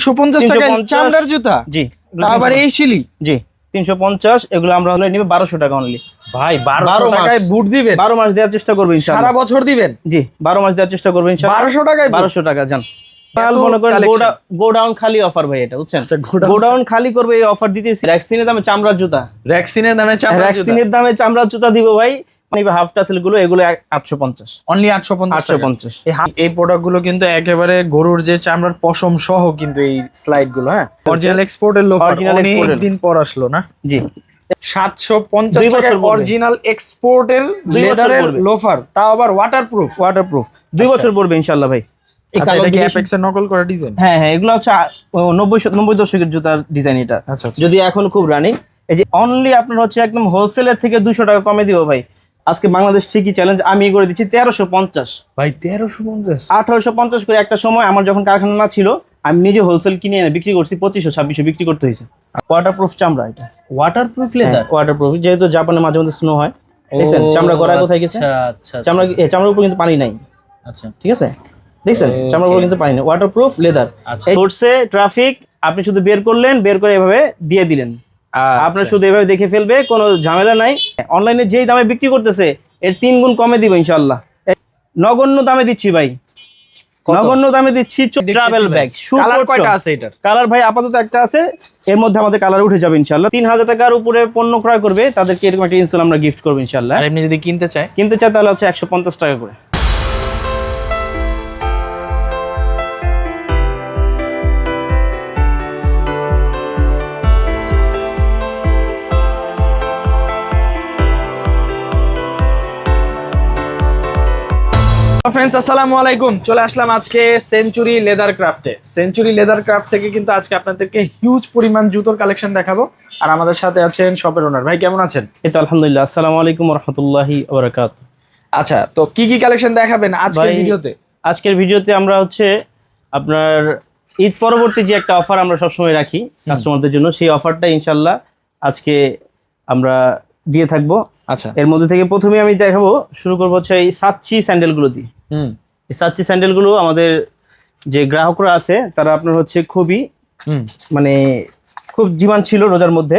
350 চামড়ার জুতা? জি আবার এই শিলি? জি তিনশো পঞ্চাশ এগুলো আমরা হলে নিবে টাকা অনলি ভাই। টাকায় বুট দিবেন। মাস দেওয়ার চেষ্টা করব সারা বছর দিবেন? জি। বারো মাস দেওয়ার চেষ্টা করব ইনশাআল্লাহ বারোশো টাকায়? বারোশো টাকা মনে করেন গোডাউন খালি অফার ভাই এটা বুঝছেন? আচ্ছা, গোডাউন খালি করবে এই অফার দিতেছি। দামে চামড়ার জুতা। র্যাক্সিনের দামে চামড়ার জুতা। ভ্যাকসিনের দামে চামড়ার জুতা দিব ভাই। নিবে হাফ টাসেলগুলো এগুলো আটশো পঞ্চাশ। অনলি এই এই প্রোডাক্টগুলো কিন্তু একেবারে গরুর যে চামড়ার পশম সহ কিন্তু এই স্লাইডগুলো হ্যাঁ অরিজিনাল এক্সপোর্টের। দিন পর আসলো না? জি। অরিজিনাল এক্সপোর্টের লেদারের লোফার তাও আবার ওয়াটার প্রুফ ওয়াটার প্রুফ দুই বছর পড়বে ইনশাল্লাহ ভাই। এই আচ্ছা নকল করা ডিজাইন হ্যাঁ হ্যাঁ এগুলো হচ্ছে নব্বই দশকের জুতার ডিজাইন এটা। আচ্ছা আচ্ছা। যদি এখন খুব রানিং এই যে অনলি আপনার হচ্ছে একদম হোলসেলের থেকে দুশো টাকা কমে দিব ভাই। আজকে বাংলাদেশ ঠিকই চ্যালেঞ্জ আমি করে দিচ্ছি তেরোশো পঞ্চাশ। ভাই তেরোশো পঞ্চাশ? আঠারোশো পঞ্চাশ করে একটা সময় আমার যখন কারখানা না ছিল আমি নিজে হোলসেল কিনে এনে বিক্রি করছি পঁচিশশো ছাব্বিশশো বিক্রি করতে হয়েছে। ওয়াটার প্রুফ চামড়া এটা? ওয়াটার প্রুফ ওয়াটার প্রুফ যেহেতু জাপানে মাঝে মধ্যে স্নো হয়। দেখছেন চামড়া গড়ায় কোথায় গেছে? আচ্ছা চামড়া চামড়ার উপর কিন্তু পানি নাই। আচ্ছা। ঠিক আছে? দেখছেন চামড়ার উপর কিন্তু পানি নেই। ওয়াটার প্রুফ লেদার আচ্ছা। রোডসে ট্রাফিক আপনি শুধু বের করলেন বের করে এভাবে দিয়ে দিলেন। আচ্ছা। আপনার শুধু এভাবে দেখে ফেলবে কোনো ঝামেলা নাই। অনলাইনে যেই দামে বিক্রি করতেছে এর তিন গুণ কমে দিব ইনশাল্লাহ নগণ্য দামে দিচ্ছি ভাই। নগণ্য দামে দিচ্ছি ট্রাভেল ব্যাগ কালার কয়টা আছে এটার? কালার ভাই আপাতত একটা আছে এর মধ্যে আমাদের কালার উঠে যাবে ইনশাল্লাহ তিন হাজার টাকার উপরে পণ্য ক্রয় করবে তাদেরকে এরকম একটা ইনস্টল আমরা গিফট করব ইনশাল্লাহ আর এমনি যদি কিনতে চায়? কিনতে চাই তাহলে হচ্ছে একশো পঞ্চাশ টাকা করে। ফ্রেন্ডস আসসালামু আলাইকুম। চলে আসলাম আজকে সেঞ্চুরি লেদার ক্রাফটে সেঞ্চুরি লেদার ক্রাফট থেকে কিন্তু আজকে আপনাদেরকে হিউজ পরিমাণ জুতোর কালেকশন দেখাবো। আর আমাদের সাথে আছেন শপের ওনার ভাই কেমন আছেন? এই তো আলহামদুলিল্লাহ। আসসালামু আলাইকুম রহমতুল্লাহি ওবরাকাত। আচ্ছা তো কি কি কালেকশন দেখাবেন আজকের ভিডিওতে? আজকের ভিডিওতে আমরা হচ্ছে আপনার ঈদ পরবর্তী যে একটা অফার আমরা সবসময় রাখি কাস্টমারদের জন্য সেই অফারটা ইনশাল্লাহ আজকে আমরা দিয়ে থাকব। আচ্ছা। এর মধ্যে থেকে প্রথমে আমি দেখাবো শুরু করব হচ্ছে এই সাচ্চি স্যান্ডেলগুলো দিয়ে। হুম। এই সাচ্চি স্যান্ডেলগুলো আমাদের যে গ্রাহকরা আছে তারা আপনার হচ্ছে খুবই মানে খুব ডিমান্ড ছিল রোজার মধ্যে।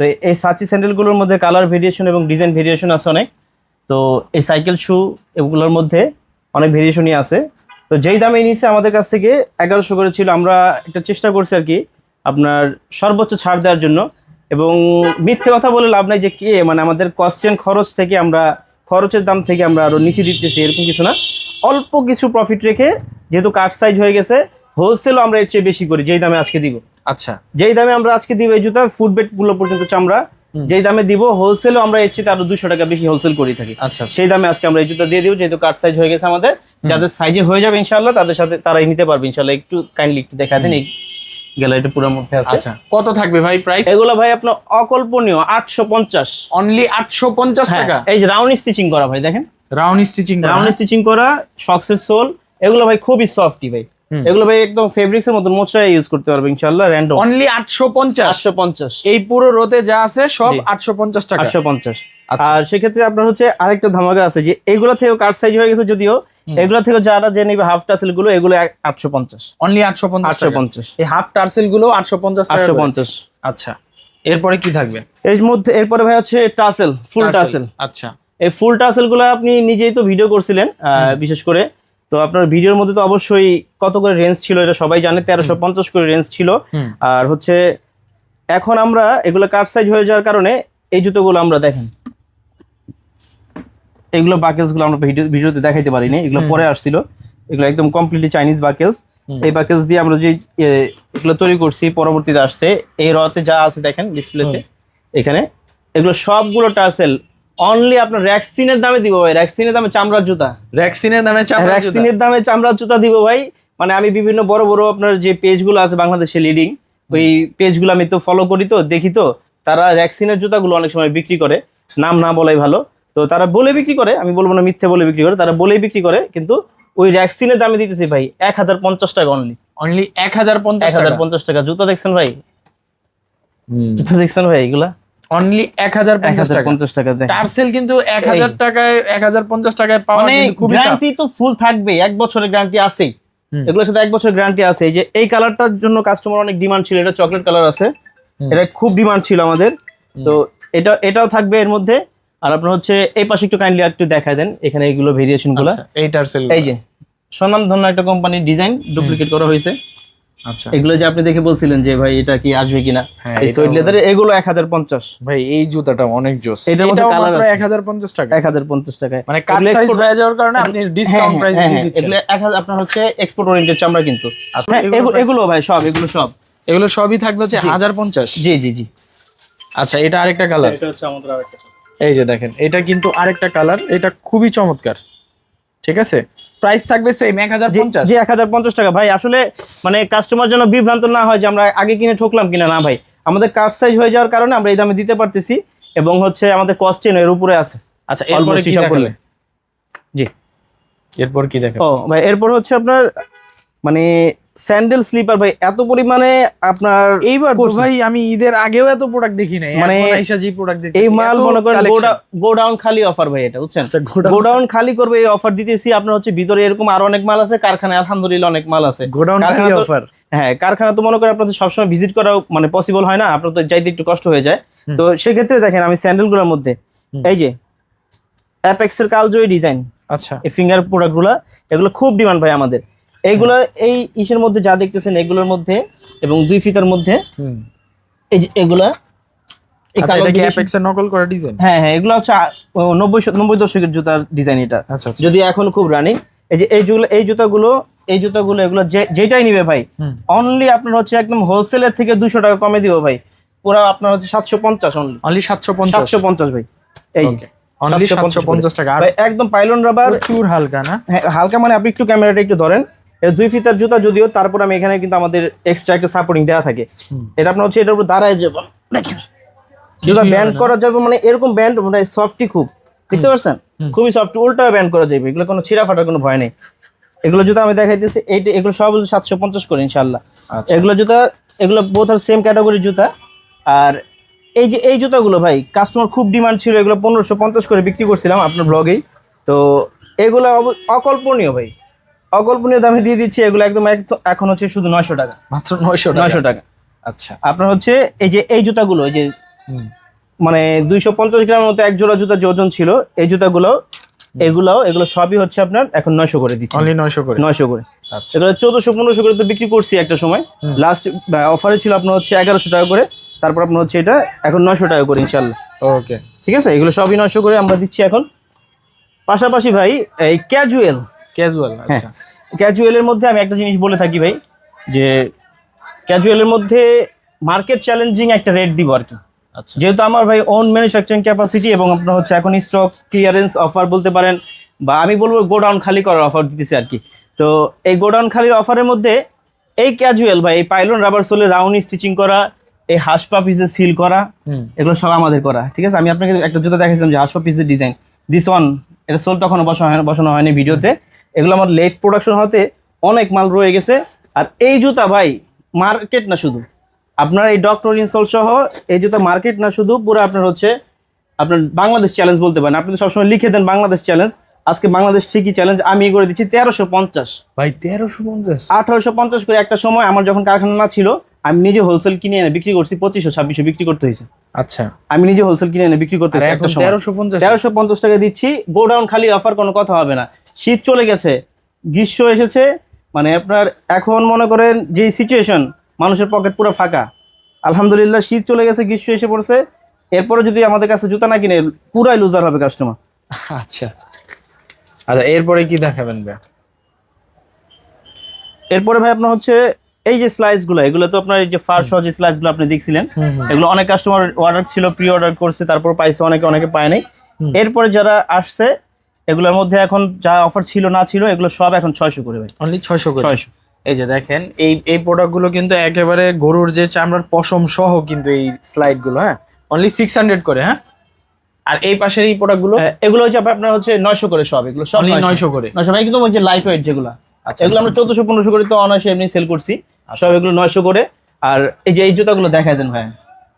তো এই সাচি স্যান্ডেলগুলোর মধ্যে কালার ভেরিয়েশন এবং ডিজাইন ভেরিয়েশন আছে অনেক। তো এই সাইকেল শু এগুলোর মধ্যে অনেক ভেরিয়েশনই আছে। তো যেই দামে নিচ্ছে আমাদের কাছ থেকে এগারোশো করে ছিল। আমরা একটা চেষ্টা করছি আর কি আপনার সর্বোচ্চ ছাড় দেওয়ার জন্য। এবং মিথ্যে কথা বলে লাভ নাই যে কে মানে আমাদের কস্ট খরচ থেকে আমরা খরচের দাম থেকে আমরা আরও নিচে দিতেছি এরকম কিছু না। অল্প কিছু প্রফিট রেখে যেহেতু কাট সাইজ হয়ে গেছে হোলসেলও আমরা এর চেয়ে বেশি করি যেই দামে আজকে দিব। আচ্ছা। যেই দামে আমরা আজকে দিব এই জুতা ফুটবেটগুলো পর্যন্ত চামড়া। যেই দামে দিব হোলসেলও আমরা এর চেয়ে আরও দুশো টাকা বেশি হোলসেল করে থাকি। আচ্ছা সেই দামে আজকে আমরা এই জুতা দিয়ে দিব যেহেতু কাট সাইজ হয়ে গেছে আমাদের যাদের সাইজে হয়ে যাবে ইনশাল্লাহ তাদের সাথে তারাই নিতে পারবে। ইনশাল্লাহ একটু কাইন্ডলি একটু দেখা দেন এই গ্যালারিটা পুরোর মধ্যে আছে। আচ্ছা। কত থাকবে ভাই প্রাইস এগুলো ভাই আপনার অকল্পনীয় আটশো পঞ্চাশ। অনলি আটশো পঞ্চাশ টাকা? এই যে রাউন্ড স্টিচিং করা ভাই দেখেন। রাউন্ড স্টিচিং রাউন্ড স্টিচিং করা শক্সের সোল এগুলো ভাই খুবই সফটি ভাই। এগুলো ভাই একদম ফেব্রিক্স এর মতন মোচড়ায় ইউজ করতে পারবে ইনশাল্লাহ র্যান্ডম অনলি আটশো পঞ্চাশ? আটশো পঞ্চাশ। এই পুরো রোতে যা আছে সব জি। আটশো পঞ্চাশ টাকা। আটশো পঞ্চাশ। আচ্ছা। আর সেক্ষেত্রে আপনার হচ্ছে আরেকটা ধামাকা আছে যে এগুলো থেকেও কার্ড সাইজ হয়ে গেছে যদিও এগুলো থেকে যারা যে নিবে হাফ টাসেলগুলো এগুলো আটশো পঞ্চাশ। অনলি আটশো পঞ্চাশ আটশো পঞ্চাশ। এই হাফ টার্সেলগুলো আটশো পঞ্চাশ আটশো পঞ্চাশ। আচ্ছা। এরপরে কি থাকবে? এর মধ্যে এরপরে ভাই হচ্ছে টাসেল ফুল টাসেল আচ্ছা। এই ফুল টাসেলগুলো আপনি নিজেই তো ভিডিও করছিলেন আহ, বিশেষ করে। তো আপনার ভিডিওর মধ্যে তো অবশ্যই কত করে রেঞ্জ ছিল এটা সবাই জানে তেরোশো পঞ্চাশ করে রেঞ্জ ছিল। আর হচ্ছে এখন আমরা এগুলো কাট সাইজ হয়ে যাওয়ার কারণে এই জুতোগুলো আমরা দেখেন। এগুলো বাকেলসগুলো আমরা ভিডিও ভিডিওতে দেখাইতে পারিনি এগুলো পরে আসছিল। এগুলো একদম কমপ্লিটলি চাইনিজ বাকেলস এই বাকেলস দিয়ে আমরা যে এগুলো তৈরি করছি পরবর্তীতে আসছে এই রতে যা আছে দেখেন ডিসপ্লেতে এখানে। এগুলো সবগুলো টার্সেল অনলি আপনার র্যাক্সিনের দামে দিব ভাই। র্যাক্সিনের দামে চামড়ার জুতা। ভ্যাকসিনের দামে চামড়ার ভ্যাকসিনের দামে চামড়ার জুতা দিব ভাই। মানে আমি বিভিন্ন বড় বড় আপনার যে পেজগুলো আছে বাংলাদেশে লিডিং ওই পেজগুলো আমি তো ফলো করি তো দেখি তো তারা ভ্যাকসিনের জুতাগুলো অনেক সময় বিক্রি করে। নাম না বলাই ভালো। তো তারা বলে বিক্রি করে আমি বলব না মিথ্যে বলে বিক্রি করে তারা বলেই বিক্রি করে কিন্তু ওই ভ্যাকসিনের দামে দিতেছি ভাই এক হাজার পঞ্চাশ টাকা অনলি অনলি এক হাজার পঞ্চাশ হাজার পঞ্চাশ টাকা। জুতা দেখছেন ভাই? জুতা দেখছেন ভাই এগুলা? অনলি এক হাজার পঞ্চাশ টাকা। পঞ্চাশ টাকা টার্সেল কিন্তু এক হাজার টাকায় এক হাজার পঞ্চাশ টাকায় পাওয়া মানে গ্যারান্টি তো ফুল থাকবে এক বছরের গ্যারান্টি আছেই। হুম। এগুলোর সাথে এক বছর গ্যারান্টি আছে যে এই কালারটার জন্য কাস্টমার অনেক ডিমান্ড ছিল এটা চকলেট কালার আছে। এটা খুব ডিমান্ড ছিল আমাদের। তো এটা এটাও থাকবে এর মধ্যে। আর আপনার হচ্ছে এই পাশে একটু কাইন্ডলি একটু দেখায় দেন এখানে এইগুলো ভেরিয়েশনগুলো আচ্ছা, এইটার সেল এই যে সোনাম ধন্য একটা কোম্পানির ডিজাইন ডুপ্লিকেট করা হয়েছে। আচ্ছা। এগুলো যে আপনি দেখে বলছিলেন যে ভাই এটা কি আসবে কিনা? হ্যাঁ, এই সুইট লেদারে এগুলো এক হাজার পঞ্চাশ। ভাই এই জুতাটা অনেক জোস। এটার মধ্যে মাত্র আছে। 1050 টাকা এক হাজার পঞ্চাশ টাকায়। মানে কাট এগুলো সাইজ হয়ে যাওয়ার কারণে আপনি ডিসকাউন্ট প্রাইস দিয়ে দিচ্ছেন। এগুলো এক হাজার আপনার হচ্ছে এক্সপোর্ট ওরিয়েন্টেড চামড়া কিন্তু। আচ্ছা, হ্যাঁ এগুলো এগুলো- এগুলো ভাই সব এগুলো সব। এগুলো সবই থাকবে হচ্ছে 1050 জি জি জি। আচ্ছা এটা আরেকটা কালার এটা হচ্ছে আমাদের আরেকটা এই যে দেখেন এটা কিন্তু আরেকটা কালার এটা খুবই চমৎকার। ঠিক আছে? প্রাইস থাকবে সেম 1050 জি এক হাজার পঞ্চাশ টাকা। ভাই আসলে মানে কাস্টমার যেন বিভ্রান্ত না হয় যে আমরা আগে কিনে ঠকলাম কিনা না ভাই। আমাদের কার্ড সাইজ হয়ে যাওয়ার কারণে আমরা এই দামে দিতে পারতেছি এবং হচ্ছে আমাদের কস্ট এর উপরে আছে। আচ্ছা এরপরে কি করলে। দেখালে জি। এরপর কি দেখেন ও ভাই এরপর হচ্ছে আপনার মানে স্যান্ডেল স্লিপার ভাই এত পরিমাণে আপনার এইবার তো ভাই আমি ঈদের আগেও এত প্রোডাক্ট দেখি নাই। মানে জি প্রোডাক্ট দেখি এই মাল মনে করেন গোডাউন খালি অফার ভাই এটা বুঝছেন? আচ্ছা, গোডাউন খালি করবে এই অফার দিতেছি আপনার হচ্ছে ভিতরে এরকম আরও অনেক মাল আছে কারখানায় আলহামদুলিল্লাহ অনেক মাল আছে। গোডাউন কারখানা তো- অফার হ্যাঁ কারখানা তো মনে করেন আপনাদের সবসময় ভিজিট করা মানে পসিবল হয় না আপনার তো যাইতে একটু কষ্ট হয়ে যায়। তো সেক্ষেত্রে দেখেন আমি স্যান্ডেলগুলোর মধ্যে এই যে অ্যাপেক্সের কালজয়ী ডিজাইন আচ্ছা। এই ফিঙ্গার প্রোডাক্টগুলো এগুলো খুব ডিমান্ড ভাই আমাদের। এইগুলো এই ইসের মধ্যে যা দেখতেছেন এগুলোর মধ্যে এবং দুই ফিতার মধ্যে এই এগুলা আচ্ছা হ্যাঁ হ্যাঁ এগুলো হচ্ছে নব্বই নব্বই দশকের জুতার ডিজাইন এটা। আচ্ছা আচ্ছা। যদি এখন খুব রানিং এই যে এই জুগুলো এই জুতাগুলো এই জুতাগুলো এগুলো যেটাই নিবে ভাই অনলি আপনার হচ্ছে একদম হোলসেলের থেকে দুশো টাকা কমে দিব ভাই। পুরো আপনার হচ্ছে সাতশো পঞ্চাশ অনলি অনলি 750 সাতশো পঞ্চাশ ভাই। এই অনলি 750 750 টাকা। একদম পাইলন রাবার হালকা না? হ্যাঁ, হালকা মানে আপনি একটু ক্যামেরাটা একটু ধরেন। এটা দুই ফিতার জুতা যদিও তারপর আমি এখানে কিন্তু আমাদের এক্সট্রা একটা সাপোর্টিং দেওয়া থাকে। এটা আপনার হচ্ছে এটার উপর দাঁড়ায় যাব। দেখেন জুতা ব্যান্ড করা যাবে মানে এরকম ব্যান্ড মানে সফটই খুব। দেখতে পাচ্ছেন খুবই সফট উল্টা ব্যান্ড করা যাবে। এগুলো কোনো ছিঁড়া ফাটার কোনো ভয় নেই। এগুলো জুতা আমি দেখাইতেছি এইটা এগুলো সব সাতশো পঞ্চাশ করে ইনশাল্লাহ আচ্ছা। এগুলো জুতা এগুলো বোথ আর সেম ক্যাটাগরির জুতা। আর এই যে এই জুতাগুলো ভাই কাস্টমার খুব ডিমান্ড ছিল এগুলো পনেরোশো পঞ্চাশ করে বিক্রি করছিলাম আপনার ব্লগেই তো এগুলো অকল্পনীয় ভাই। অকল্পনীয় দামে দিয়ে দিচ্ছি এগুলো একদম এক- এখন হচ্ছে শুধু নয়শো টাকা। মাত্র 900 টাকা? নয়শো টাকা। আচ্ছা। আপনার হচ্ছে এই যে এই জুতাগুলো এই যে মানে দুইশো পঞ্চাশ গ্রামের মতো এক জোড়া জুতা যে ওজন ছিল এই জুতাগুলো এগুলো এগুলো সবই হচ্ছে আপনার এখন নয়শো করে দিচ্ছি। অনলি 900 করে? নয়শো করে। আচ্ছা। এগুলো চোদ্দশো পনেরোশো করে তো বিক্রি করছি একটা সময়। লাস্ট অফারে ছিল আপনার হচ্ছে এগারোশো টাকা করে তারপর আপনার হচ্ছে এটা এখন নয়শো টাকা করে ইনশাল্লাহ ওকে ঠিক আছে? এগুলো সবই নয়শো করে আমরা দিচ্ছি এখন। পাশাপাশি ভাই এই ক্যাজুয়াল ক্যাজুয়াল আচ্ছা। ক্যাজুয়ালের মধ্যে আমি একটা জিনিস বলে থাকি ভাই যে ক্যাজুয়ালের মধ্যে মার্কেট চ্যালেঞ্জিং একটা রেট দিব আর কি। আচ্ছা। যেহেতু আমার ভাই ওন ম্যানুফ্যাকচারিং ক্যাপাসিটি এবং আপনার হচ্ছে এখন স্টক ক্লিয়ারেন্স অফার বলতে পারেন বা আমি বলব গোডাউন খালি করার অফার দিতেছি আর কি। তো এই গোডাউন খালির অফারের মধ্যে এই ক্যাজুয়াল ভাই এই পাইলন রাবার সোলে রাউন্ড স্টিচিং করা এই হাসপা পিসে সিল করা এগুলো সব আমাদের করা। ঠিক আছে? আমি আপনাকে একটা জুতো দেখাইছিলাম যে হাসপা পিসের ডিজাইন দিস ওয়ান এটা সোল তখনও বসানো বসানো হয়নি ভিডিওতে। এগুলো আমার লেট প্রোডাকশন হতে অনেক মাল রয়ে গেছে। আর এই জুতা ভাই মার্কেট না শুধু। আপনার এই ডক্টর ইনসল সহ এই জুতা মার্কেট না শুধু পুরো আপনার হচ্ছে আপনার বাংলাদেশ চ্যালেঞ্জ বলতে পারেন। আপনি তো সবসময় লিখে দেন বাংলাদেশ চ্যালেঞ্জ আজকে বাংলাদেশ ঠিকই চ্যালেঞ্জ আমি করে দিচ্ছি তেরোশো পঞ্চাশ। ভাই 1350 আঠারোশো পঞ্চাশ করে একটা সময় আমার যখন কারখানা না ছিল আমি নিজে হোলসেল কিনে এনে বিক্রি করছি পঁচিশশো ছাব্বিশশো বিক্রি করতে হয়েছে। আচ্ছা। আমি নিজে হোলসেল কিনে এনে বিক্রি করতে একটা সময়। তেরোশো পঞ্চাশ? টাকা দিচ্ছি গোডাউন খালি অফার কোনো কথা হবে না। শীত চলে গেছে গ্রীষ্ম এসেছে মানে আপনার এখন মনে করেন যে সিচুয়েশন মানুষের পকেট পুরো ফাঁকা। আলহামদুলিল্লাহ শীত চলে গেছে গ্রীষ্ম এসে পড়ছে এরপরে যদি আমাদের কাছে জুতা না কিনে পুরাই লুজার হবে কাস্টমার আচ্ছা। আচ্ছা এরপরে কি দেখাবেন ভাই? এরপরে ভাই আপনার হচ্ছে এই যে স্লাইসগুলো এগুলো তো আপনার এই যে ফার সহ যে স্লাইসগুলো আপনি দেখছিলেন এগুলো অনেক কাস্টমার অর্ডার ছিল প্রি অর্ডার করছে তারপর পাইছে অনেকে অনেকে পায় নাই। এরপরে যারা আসছে এগুলোর মধ্যে এখন যা অফার ছিল না ছিল এগুলো সব এখন ছয়শো করে ভাই। অনলি 600 করে? ছয়শো। এই যে দেখেন এই এই প্রোডাক্টগুলো কিন্তু একেবারে গরুর যে চামড়ার পশম সহ কিন্তু এই স্লাইডগুলো হ্যাঁ? অনলি 600 করে হ্যাঁ? আর এই পাশের এই প্রোডাক্টগুলো এগুলো হচ্ছে আপনার হচ্ছে নয়শো করে সব এগুলো সব নয়শো। করে। নয়শো ভাই কিন্তু ওই যে লাইট ওয়েট যেগুলো। আচ্ছা এগুলো আমরা চোদ্দশো পনেরোশো করে তো অনায়াসে এমনি সেল করছি। সব এগুলো নয়শো করে। আর এই যে এই জুতাগুলো দেখায় দেন ভাই।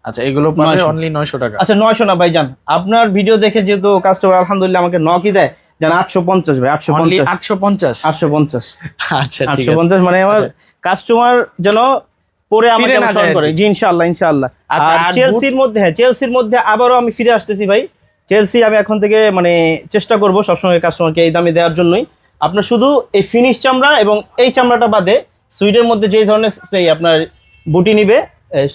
আচ্ছা এগুলো পাবে অনলি 900 টাকা। আচ্ছা নয়শো না ভাইজান। আপনার ভিডিও দেখে যেহেতু কাস্টমার আলহামদুলিল্লাহ আমাকে নকই দেয় আটশো পঞ্চাশ ভাই আটশো অনলি পঞ্চাশ আটশো পঞ্চাশ? আটশো পঞ্চাশ। আচ্ছা ঠিক আছে। পঞ্চাশ মানে আমার আচ্ছা। কাস্টমার যেন পরে আমাকে অনুসরণ করে। জি ইনশাআল্লাহ ইনশাআল্লাহ। আচ্ছা, আর চেলসির মধ্যে হ্যাঁ চেলসির মধ্যে আবারও আমি ফিরে আসতেছি ভাই। চেলসি আমি এখন থেকে মানে চেষ্টা করব সবসময় কাস্টমারকে এই দামে দেওয়ার জন্যই। আপনার শুধু এই ফিনিশ চামড়া এবং এই চামড়াটা বাদে সুইডের মধ্যে যে ধরনের সেই আপনার বুটি নিবে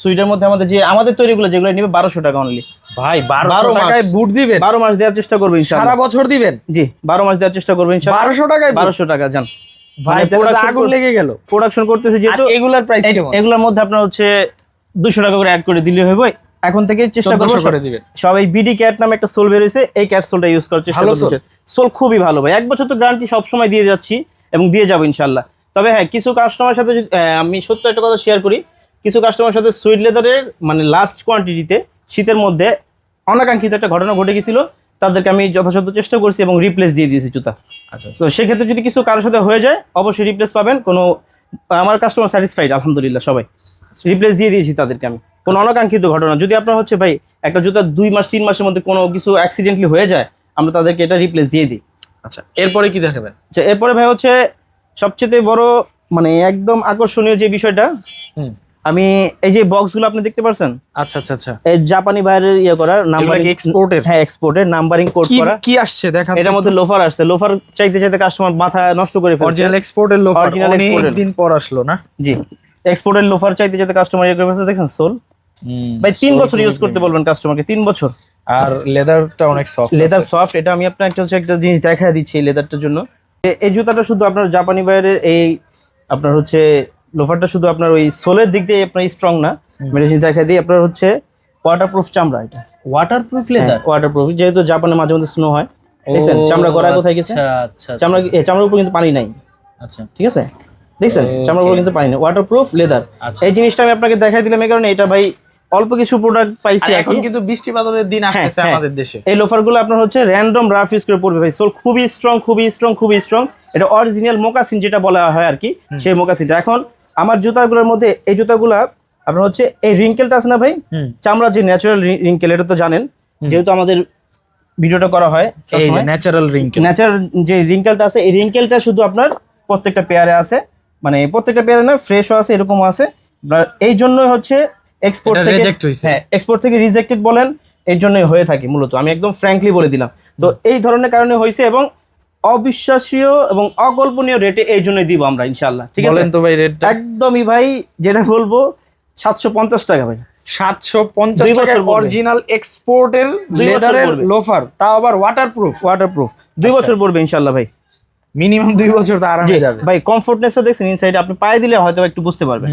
সুইডের মধ্যে আমাদের যে আমাদের তৈরিগুলো যেগুলো নিবে বারোশো টাকা অনলি ভাই বারো। টাকায় বুট দিবেন? বারো মাস দেওয়ার চেষ্টা করব সারা বছর দিবেন? জি বারো মাস দেওয়ার চেষ্টা করব ইনশাআল্লাহ। বারোশো টাকায় বারোশো টাকা যান ভাই মানে আগুন লেগে গেল। প্রোডাকশন করতেছি যেহেতু এগুলার প্রাইস এগুলোর মধ্যে আপনার হচ্ছে দুশো টাকা করে অ্যাড করে দিলে হবে। এখন থেকে চেষ্টা করব 1400 করে দিবেন। সব এই বিডি ক্যাট নামে একটা সোল বেরোয়েছে এই ক্যাট সোলটা ইউজ করার চেষ্টা করছি সোল। খুবই ভালো ভাই। এক বছর তো গ্যারান্টি সবসময় দিয়ে যাচ্ছি এবং দিয়ে যাব ইনশাল্লাহ তবে হ্যাঁ কিছু কাস্টমার সাথে আমি সত্য একটা কথা শেয়ার করি। কিছু কাস্টমার সাথে সুইট লেদারের মানে লাস্ট কোয়ান্টিটিতে শীতের মধ্যে অনাকাঙ্ক্ষিত একটা ঘটনা ঘটে গেছিল। তাদেরকে আমি যথাযথ চেষ্টা করছি এবং রিপ্লেস দিয়ে দিয়েছি জুতা। আচ্ছা তো সেক্ষেত্রে যদি কিছু কারোর সাথে হয়ে যায় অবশ্যই রিপ্লেস পাবেন। কোনো আমার কাস্টমার স্যাটিসফাইড আলহামদুলিল্লাহ সবাই। রিপ্লেস দিয়ে দিয়েছি তাদেরকে আমি। কোনো অনাকাঙ্ক্ষিত ঘটনা। যদি আপনার হচ্ছে ভাই একটা জুতা দুই মাস তিন মাসের মধ্যে কোনো কিছু অ্যাক্সিডেন্টলি হয়ে যায় আমরা তাদেরকে এটা রিপ্লেস দিয়ে দিই। আচ্ছা এরপরে কি দেখাবেন? আচ্ছা এরপরে ভাই হচ্ছে সবচেয়ে বড় মানে একদম আকর্ষণীয় যে বিষয়টা হুম। আমি এই যে বক্সগুলো আপনি দেখতে পারছেন? আচ্ছা আচ্ছা আচ্ছা। এই জাপানি বাইরের ইয়ে করা নাম্বারিং এক্সপোর্টের হ্যাঁ এক্সপোর্টের নাম্বারিং কোড করা। কি আসছে? দেখা এটার মধ্যে লোফার আসছে। লোফার চাইতে চাইতে কাস্টমার মাথা নষ্ট করে ফেলছে। অরিজিনাল এক্সপোর্টের লোফার অনেক exported। দিন পর আসলো না? জি। এক্সপোর্টের লোফার চাইতে চাইতে কাস্টমার ইয়ে করে ফেলছে। দেখছেন সোল? ভাই তিন বছর ইউজ করতে বলবেন কাস্টমারকে তিন বছর। আর লেদারটা অনেক সফট লেদার সফট এটা আমি আপনার একটা হচ্ছে একটা জিনিস দেখা দিচ্ছি লেদারটার জন্য। এই জুতাটা শুধু আপনার জাপানি বাইরের এই আপনার হচ্ছে লোফারটা শুধু আপনার ওই সোলের দিক দিয়ে আপনার স্ট্রং না মেডিসিন দেখা দিই আপনার হচ্ছে ওয়াটারপ্রুফ চামড়া এটা। ওয়াটারপ্রুফ লেদার ওয়াটারপ্রুফ যেহেতু জাপানে মাঝে মধ্যে স্নো হয় দেখছেন? চামড়া গড়ায় কোথায় গেছে? আচ্ছা চামড়া এ, চামড়ার উপর কিন্তু পানি নাই। আচ্ছা। ঠিক আছে? দেখছেন? চামড়ার উপর কিন্তু পানি নেই। ওয়াটারপ্রুফ লেদার আচ্ছা। এই জিনিসটা আমি আপনাকে দেখাই দিলাম এই কারণে এটা ভাই অল্প কিছু প্রোডাক্ট পাইছি এখন। কিন্তু বৃষ্টি বাদলের দিন আসতেছে হ্যাঁ। আমাদের দেশে। এই লোফারগুলো আপনার হচ্ছে র্যান্ডম রাফ ইউজ করে পড়বে ভাই। সোল খুবই স্ট্রং খুবই স্ট্রং খুবই স্ট্রং এটা অরিজিনাল মোকাসিন যেটা বলা হয় আর কি সেই মোকাসিনটা এখন আমার জুতাগুলোর মধ্যে এই জুতাগুলা আপনার হচ্ছে এই রিঙ্কেলটা আছে না ভাই? চামড়া যে ন্যাচারাল রিঙ্কেল এটা তো জানেন। যেহেতু আমাদের ভিডিওটা করা হয় এই যে ন্যাচারাল রিঙ্কেল ন্যাচারাল যে রিঙ্কেলটা আছে এই রিঙ্কেলটা শুধু আপনার প্রত্যেকটা পেয়ারে আছে। মানে প্রত্যেকটা পেয়ারে না ফ্রেশও আছে এরকমও আছে। এই জন্যই হচ্ছে এক্সপোর্ট থেকে reject হইছে। হ্যাঁ এক্সপোর্ট থেকে রিজেক্টেড বলেন এর জন্যই হয়ে থাকে মূলত। আমি একদম ফ্র্যাঙ্কলি বলে দিলাম। তো এই ধরনের কারণে হয়েছে এবং অবিশ্বাসীয় এবং অকল্পনীয় রেটে এই জন্যই দিব আমরা ইনশাল্লাহ ঠিক আছে? তো ভাই রেটটা একদমই ভাই যেটা বলব সাতশো পঞ্চাশ টাকা ভাই। সাতশো পঞ্চাশ টাকা অরিজিনাল এক্সপোর্টের লেদারের লোফার তাও আবার ওয়াটারপ্রুফ ওয়াটারপ্রুফ দুই আচ্ছা। বছর পড়বে ইনশাল্লাহ ভাই। মিনিমাম দুই বছর তো জি, আরামে যাবে। ভাই দেখছেন ইনসাইডে আপনি পায়ে দিলে হয়তো একটু বুঝতে পারবেন।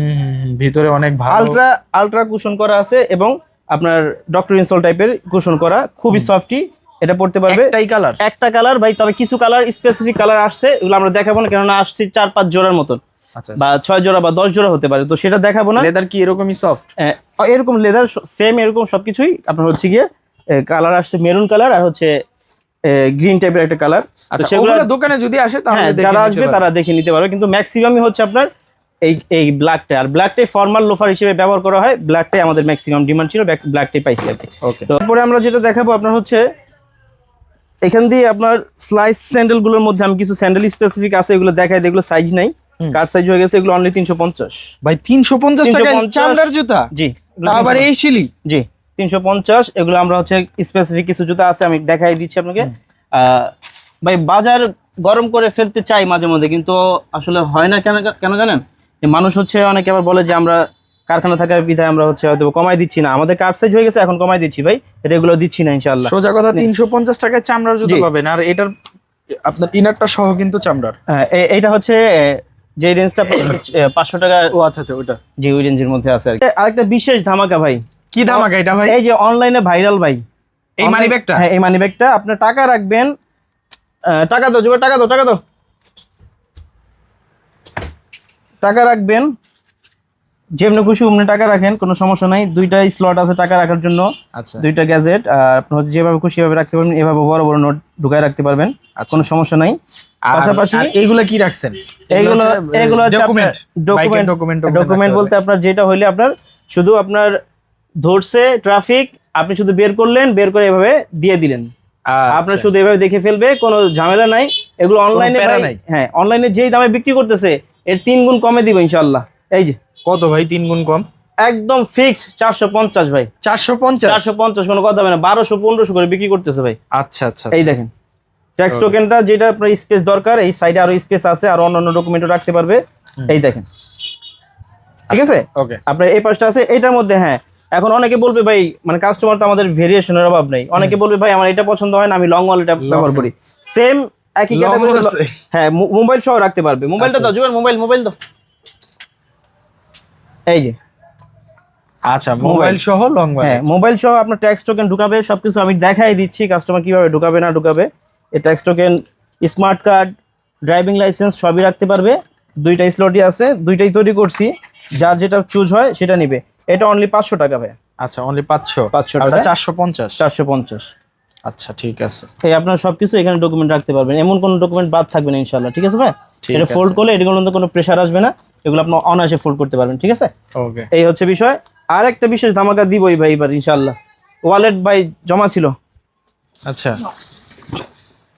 ভিতরে অনেক ভালো। আলট্রা আলট্রা কুশন করা আছে এবং আপনার ডক্টর ইনসল টাইপের কুশন করা খুবই সফটি এটা পড়তে পারবে। একটাই কালার একটা কালার ভাই তবে কিছু কালার স্পেসিফিক কালার আসছে এগুলো আমরা দেখাবো না কেননা আসছে চার পাঁচ জোড়ার মতন। আচ্ছা বা ছয় জোড়া বা দশ জোড়া হতে পারে তো সেটা দেখাবো না। লেদার কি এরকমই সফট এরকম লেদার সেম এরকম সবকিছুই। আপনার হচ্ছে গিয়ে কালার আসছে মেরুন কালার আর হচ্ছে গ্রিন টাইপের একটা কালার আচ্ছা সেগুলো দোকানে যদি আসে তাহলে হ্যাঁ যারা আসবে তারা দেখে নিতে পারবে কিন্তু ম্যাক্সিমামই হচ্ছে আপনার এই এই ব্ল্যাকটা আর ব্ল্যাকটাই ফর্মাল লোফার হিসেবে ব্যবহার করা হয়। ব্ল্যাকটাই আমাদের ম্যাক্সিমাম ডিমান্ড ছিল ব্ল্যাকটাই পাইছি আর কি। ওকে তো তারপরে আমরা যেটা দেখাবো আপনার হচ্ছে এখান দিয়ে আপনার স্লাইস স্যান্ডেলগুলোর মধ্যে আমি কিছু স্যান্ডেল স্পেসিফিক আছে এগুলো দেখাই এগুলো সাইজ নাই। কার সাইজ হয়ে গেছে এগুলো অনলি তিনশো পঞ্চাশ। ভাই তিনশো পঞ্চাশ টাকা চামড়ার জুতা? জি আবার এই শিলি? জি তিনশো পঞ্চাশ। এগুলো আমরা হচ্ছে স্পেসিফিক কিছু জুতা আছে আমি দেখাই দিচ্ছি আপনাকে। আহ, ভাই বাজার গরম করে ফেলতে চাই মাঝে মধ্যে কিন্তু আসলে হয় না কেন কেন জানেন? মানুষ হচ্ছে অনেকে আবার বলে যে আমরা কারখানা থাকার বিধায় আমরা হচ্ছে হয়তো কমাই দিচ্ছি না। আমাদের কার্ড সাইজ হয়ে গেছে এখন কমাই দিচ্ছি ভাই। রেগুলো দিচ্ছি না ইনশাল্লাহ সোজা কথা তিনশো পঞ্চাশ টাকায় চামড়ার জুতা। পাবেন আর এটার আপনার ইনারটা সহ কিন্তু চামড়ার। হ্যাঁ, এ- এইটা হচ্ছে যে রেঞ্জটা পাঁচশো টাকা ও আচ্ছা আচ্ছা ওটা যে ওই রেঞ্জের মধ্যে আছে আর। আরেকটা বিশেষ ধামাকা ভাই। কি ধামাকা এটা ভাই? এই যে অনলাইনে ভাইরাল ভাই। এই মানি ব্যাগটা হ্যাঁ এই মানি ব্যাগটা আপনার টাকা রাখবেন টাকা দাও জুবাই টাকা দাও টাকা দাও। টাকা রাখবেন যেমনি খুশি অমনি টাকা রাখেন কোনো সমস্যা নাই। দুইটা স্লট আছে টাকা রাখার জন্য আচ্ছা। দুইটা গ্যাজেট আর আপনি হচ্ছে যেভাবে খুশি ভাবে রাখতে পারবেন এভাবে বড় বড় নোট ঢুকায় রাখতে পারবেন আর কোনো সমস্যা নাই। পাশাপাশি- এইগুলা কি রাখছেন? এইগুলো এগুলো ডকুমেন্ট ডকুমেন্ট ডকুমেন্ট ডকুমেন্ট বলতে আপনার যেটা হইলে আপনার শুধু আপনার ধরছে ট্রাফিক আপনি শুধু বের করলেন বের করে এভাবে দিয়ে দিলেন। আপনার শুধু এভাবে দেখে ফেলবে কোনো ঝামেলা নাই। এগুলো অনলাইনে হ্যাঁ অনলাইনে যেই দামে বিক্রি করতেছে এর তিন গুণ কমে দিব ইনশাল্লাহ এই যে কত ভাই? তিন গুণ কম? একদম ফিক্স চারশো পঞ্চাশ ভাই। চারশো পঞ্চাশ? চারশো পঞ্চাশ কোনো কথা হবে না। বারোশো পনেরোশো করে বিক্রি করতেছে ভাই। আচ্ছা আচ্ছা এই দেখেন। ট্যাক্স টোকেনটা যেটা আপনার স্পেস দরকার এই সাইডে আরও স্পেস আছে আর অন্যান্য ডকুমেন্টও রাখতে পারবে। এই দেখেন। ঠিক আছে? ওকে। আপনার এই পাশটা আছে এটার মধ্যে হ্যাঁ। এখন অনেকে বলবে ভাই মানে কাস্টমার তো আমাদের ভেরিয়েশনের অভাব নেই। অনেকে বলবে ভাই আমার এটা পছন্দ হয় না আমি লং ওয়ালেটা ব্যবহার করি। সেম একই ক্যাটাগরি হ্যাঁ মোবাইল সহ রাখতে পারবে। মোবাইলটা দাও জুবের মোবাইল মোবাইল দাও। এই যে। আচ্ছা মোবাইল সহ লং হ্যাঁ মোবাইল সহ আপনার ট্যাক্স টোকেন ঢুকাবে সবকিছু আমি দেখাই দিচ্ছি কাস্টমার কীভাবে ঢুকাবে না ঢুকাবে। এই tax token smart card driving licence সবই রাখতে পারবে। দুইটা স্লটই আছে দুইটাই তৈরি করছি। যার যেটা চুজ হয় সেটা নিবে। এটা অনলি পাঁচশো টাকা ভাই। আচ্ছা অনলি পাঁচশো। 500 আর ওটা টাকা। চারশো পঞ্চাশ। চারশো পঞ্চাশ। আচ্ছা ঠিক আছে। এই আপনার সবকিছু এখানে ডকুমেন্ট রাখতে পারবেন। এমন কোনো ডকুমেন্ট বাদ থাকবে না ইনশাল্লাহ ঠিক আছে ভাই? এটা ফোল্ড করলে এগুলোর মধ্যে কোনো প্রেশার আসবে না। এগুলো আপনি অনায়াসে ফোল্ড করতে পারবেন ঠিক আছে? ওকে এই হচ্ছে বিষয়। আর একটা বিশেষ ধামাকা দিবই ভাই এবার ইনশাল্লাহ ওয়ালেট ভাই জমা ছিল? আচ্ছা।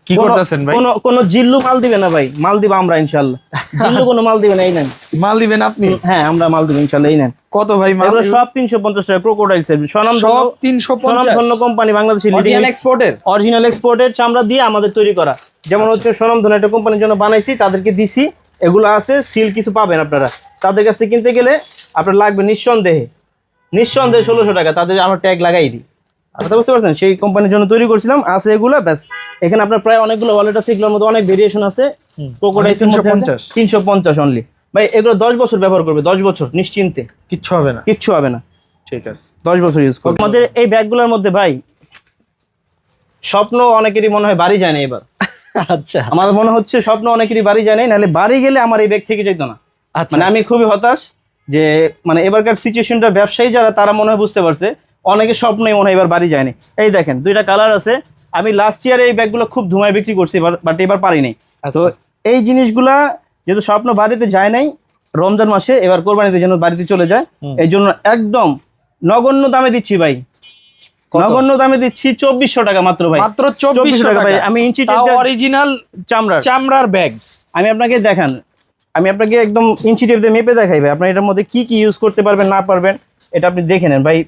কি করতেছেন ভাই? কোনো কোনো জিল্লু মাল দিবে না ভাই। মাল দিবে আমরা ইনশাল্লাহ জিল্লু কোনো মাল দিবে না এই নেন। মাল দিবেন আপনি? হ্যাঁ আমরা মাল দিব ইনশাল্লাহ এই নেন। কত ভাই মাল? এগুলো সব তিনশো পঞ্চাশ টাকা ক্রোকোডাইল সার্ভিস স্বনাম সব তিনশো স্বনামধন্য কোম্পানি বাংলাদেশের অরিজিনাল এক্সপোর্টের অরিজিনাল এক্সপোর্টের চামড়া দিয়ে আমাদের তৈরি করা। যেমন হচ্ছে স্বনামধন্য একটা কোম্পানির জন্য বানাইছি তাদেরকে দিছি। এগুলো আছে সিল কিছু পাবেন আপনারা। তাদের কাছ থেকে কিনতে গেলে আপনার লাগবে নিঃসন্দেহে। নিঃসন্দেহে ষোলোশো টাকা তাদের আমরা ট্যাগ লাগাই দিই। কথা বুঝতে পারছেন? সেই কোম্পানির জন্য তৈরি করছিলাম। আছে এগুলো ব্যাস। এখানে আপনার প্রায় অনেকগুলো ওয়ালেট আছে এগুলোর মধ্যে অনেক ভেরিয়েশন আছে। ক্রোকোডাইসের মধ্যে 350 তিনশো পঞ্চাশ। অনলি ভাই এগুলো দশ বছর ব্যবহার করবে দশ বছর নিশ্চিন্তে। কিচ্ছু হবে না। কিচ্ছু হবে না। ঠিক আছে। দশ বছর ইউজ করবে। আমাদের এই ব্যাগগুলোর মধ্যে ভাই স্বপ্ন অনেকেরই মনে হয় বাড়ি যায় না এবার। আচ্ছা। আমার মনে হচ্ছে স্বপ্ন অনেকেরই বাড়ি যায় না নাহলে বাড়ি গেলে আমার এই ব্যাগ থেকে যেত না। আচ্ছা। মানে আমি খুবই হতাশ যে মানে এবারকার সিচুয়েশনটা ব্যবসায়ী যারা তারা মনে হয় বুঝতে পারছে অনেকে স্বপ্নই মনে হয় এবার বাড়ি যায়নি। এই দেখেন দুইটা কালার আছে। আমি লাস্ট ইয়ারে এই ব্যাগগুলো খুব ধুমায় বিক্রি করছি বাট এবার পারিনি। তো আচ্ছা। এই জিনিসগুলা যেহেতু স্বপ্ন বাড়িতে যায় নাই রমজান মাসে এবার কোরবানিতে যেন বাড়িতে চলে যায় এই জন্য একদম নগণ্য দামে দিচ্ছি ভাই? নগণ্য দামে দিচ্ছি চব্বিশশো টাকা মাত্র ভাই। মাত্র চব্বিশশো টাকা ভাই আমি ইঞ্চি অরিজিনাল চামড়ার। চামড়ার ব্যাগ আমি আপনাকে দেখান আমি আপনাকে একদম ইঞ্চি টেপ দিয়ে মেপে দেখাই ভাই আপনার এটার মধ্যে কি কি ইউজ করতে পারবেন না পারবেন এটা আপনি দেখে নেন ভাই।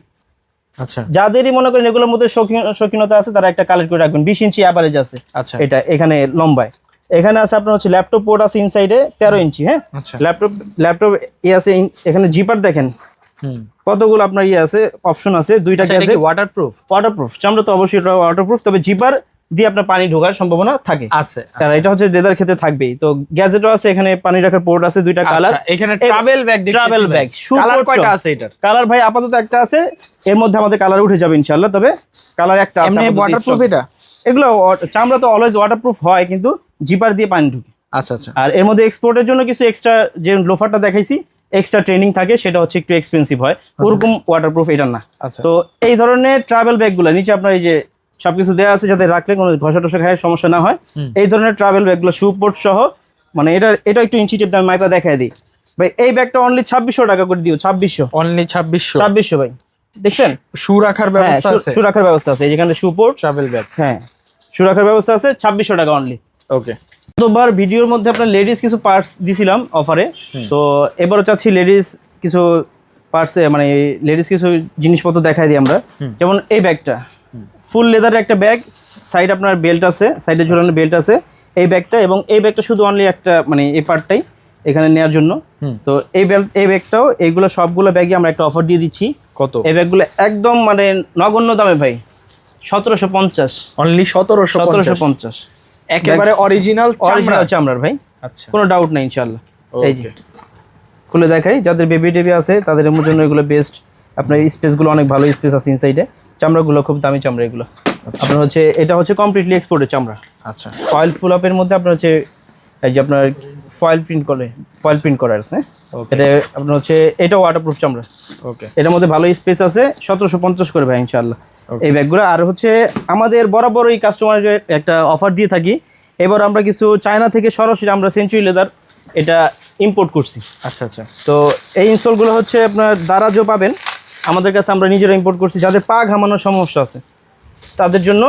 যাদেরই মনে করেন এগুলোর মধ্যে শৌখিনতা আছে তারা একটা কালেক্ট করে রাখবেন। বিশ ইঞ্চি অ্যাভারেজ আছে। আচ্ছা। এটা এখানে লম্বায়। এখানে আছে আপনার হচ্ছে ল্যাপটপ পোর্ট আছে ইনসাইডে তেরো ইঞ্চি হ্যাঁ? আচ্ছা। ল্যাপটপ ল্যাপটপ এ আছে এখানে জিপার দেখেন। কতগুলো আপনার ইয়ে আছে অপশন আছে দুইটা আছে ওয়াটারপ্রুফ ওয়াটারপ্রুফ চামড়া তো অবশ্যই ওয়াটারপ্রুফ তবে জিপার দিয়ে আপনার পানি ঢোকার সম্ভাবনা থাকে। আছে আর এটা হচ্ছে লেদার ক্ষেত্রে থাকবেই। তো গ্যাজেটও আছে এখানে পানি রাখার পোর্ট আছে দুইটা কালার আচ্ছা, এখানে travel bag bag, shoe colour কয়টা আছে এটার? কালার ভাই আপাতত একটা আছে এর মধ্যে আমাদের কালার উঠে যাবে ইনশাল্লাহ তবে কালার একটা আছে এমনি ওয়াটারপ্রুফ এটা? এগুলো চামড়া তো অলওয়েজ ওয়াটারপ্রুফ হয় কিন্তু জিপার দিয়ে পানি ঢুকে। আচ্ছা আচ্ছা। আর এর মধ্যে এক্সপোর্টের জন্য কিছু এক্সট্রা যে লোফারটা দেখাইছি এক্সট্রা ট্রেনিং থাকে সেটা হচ্ছে একটু এক্সপেন্সিভ হয়। ওরকম ওয়াটারপ্রুফ এটা না। আচ্ছা। তো এই ধরনের ট্রাভেল ব্যাগগুলো নিচে আপনার এই যে সবকিছু দেওয়া আছে যাতে রাখলে কোনো ঘষা টসা খায় সমস্যা না হয়। এই ধরনের ট্রাভেল ব্যাগগুলো সুপোর্ট সহ মানে এটা এটা একটু টেপ দাম মাইপা দেখায় দিই। ভাই এই ব্যাগটা অনলি ছাব্বিশশো টাকা করে দিও ছাব্বিশশো। অনলি ছাব্বিশশো। ছাব্বিশশো ভাই দেখছেন? শু রাখার হ্যাঁ ব্যবস্থা আছে? শু রাখার ব্যবস্থা আছে এই যেখানে সুপোর্ট ট্রাভেল ব্যাগ হ্যাঁ শু রাখার ব্যবস্থা আছে ছাব্বিশশো টাকা অনলি ওকে গতবার ভিডিওর মধ্যে আপনার লেডিস কিছু পার্টস দিছিলাম অফারে তো এবারও চাচ্ছি লেডিস কিছু পার্টস মানে লেডিস কিছু জিনিসপত্র দেখাই দিই আমরা। যেমন এই ব্যাগটা ফুল লেদারের একটা ব্যাগ সাইড আপনার বেল্ট আছে সাইডে ঝুলানো বেল্ট আছে এই ব্যাগটা এবং এই ব্যাগটা শুধু অনলি একটা মানে এই পার্টটাই এখানে নেওয়ার জন্য। তো এই বেল্ট এই ব্যাগটাও এইগুলো সবগুলো ব্যাগে আমরা একটা অফার দিয়ে দিচ্ছি। কত? এই ব্যাগগুলো একদম মানে নগণ্য দামে ভাই সতেরোশো পঞ্চাশ। অনলি সতেরোশো সতেরোশো পঞ্চাশ। একেবারে অরিজিনাল অরিজিনাল চামড়ার ভাই। আচ্ছা। কোনো ডাউট নেই ইনশাল্লাহ এই যে। খুলে দেখাই যাদের বেবি টেবি আছে তাদের জন্য এগুলো বেস্ট আপনার স্পেসগুলো অনেক ভালো স্পেস আছে ইনসাইডে চামড়াগুলো খুব দামি চামড়া এগুলো। আপনার হচ্ছে এটা হচ্ছে কমপ্লিটলি এক্সপোর্টের চামড়া। আচ্ছা। ফয়েল ফুল আপের মধ্যে আপনার হচ্ছে এই যে আপনার ফয়েল প্রিন্ট করে ফয়েল প্রিন্ট করা আছে হ্যাঁ? এটা আপনার হচ্ছে এটা ওয়াটারপ্রুফ চামড়া। ওকে এটার মধ্যে ভালো স্পেস আছে সতেরোশো পঞ্চাশ করে ভাই ইনশাল্লাহ এই ব্যাগগুলো আর হচ্ছে আমাদের বরাবর এই কাস্টমারের একটা অফার দিয়ে থাকি এবার আমরা কিছু চায়না থেকে সরাসরি আমরা সেঞ্চুরি লেদার এটা ইম্পোর্ট করছি। আচ্ছা আচ্ছা। তো এই ইনস্টলগুলো হচ্ছে আপনার দারাজও পাবেন আমাদের কাছে আমরা নিজেরা ইম্পোর্ট করছি যাদের পা ঘামানোর সমস্যা আছে তাদের জন্য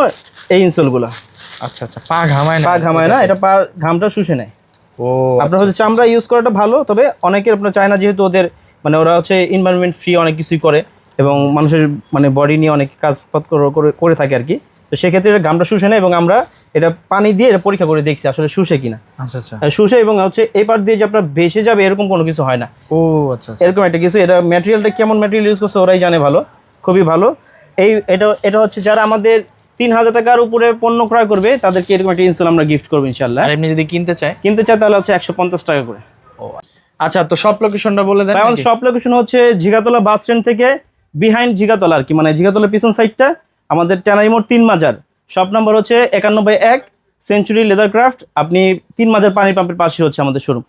এই ইনসোলগুলো আচ্ছা আচ্ছা পা ঘামায় না। পা ঘামায় না এটা পা ঘামটা শুষে নেয়। ও আপনার হচ্ছে চামড়া ইউজ করাটা ভালো তবে অনেকের আপনার চায় না যেহেতু ওদের মানে ওরা হচ্ছে এনভায়রনমেন্ট ফ্রি অনেক কিছুই করে এবং মানুষের মানে বডি নিয়ে অনেক কাজ করে- করে থাকে আর কি। তো সেক্ষেত্রে এটা ঘামটা শুষে নেয় এবং আমরা এটা পানি দিয়ে এটা পরীক্ষা করে দেখছি আসলে শুষে কিনা। আচ্ছা আচ্ছা। শুষে এবং হচ্ছে এই পার দিয়ে যে আপনার ভেসে যাবে এরকম কোনো কিছু হয় না। ও আচ্ছা আচ্ছা। এরকম একটা কিছু এটা ম্যাটেরিয়ালটা কেমন ম্যাটেরিয়াল ইউজ করছে ওরাই জানে ভালো খুবই ভালো। এই এটা এটা হচ্ছে যারা আমাদের তিন হাজার টাকার উপরে পণ্য ক্রয় করবে তাদেরকে এরকম একটা ইনস্টল আমরা গিফট করব ইনশাল্লাহ আর এমনি যদি কিনতে চায়? কিনতে চায় তাহলে হচ্ছে একশো পঞ্চাশ টাকা করে। ও আচ্ছা তো সব লোকেশনটা বলে দেন এখন নাকি? লোকেশন হচ্ছে ঝিগাতলা বাস স্ট্যান্ড থেকে বিহাইন্ড ঝিগাতলা আর কি মানে ঝিগাতলার পিছন সাইডটা আমাদের ট্যানারি মোট তিন মাজার। শপ নাম্বার হচ্ছে একানব্বই এক সেঞ্চুরি লেদার ক্রাফট আপনি তিন মাজার পানি পাম্পের পাশে হচ্ছে আমাদের শোরুম।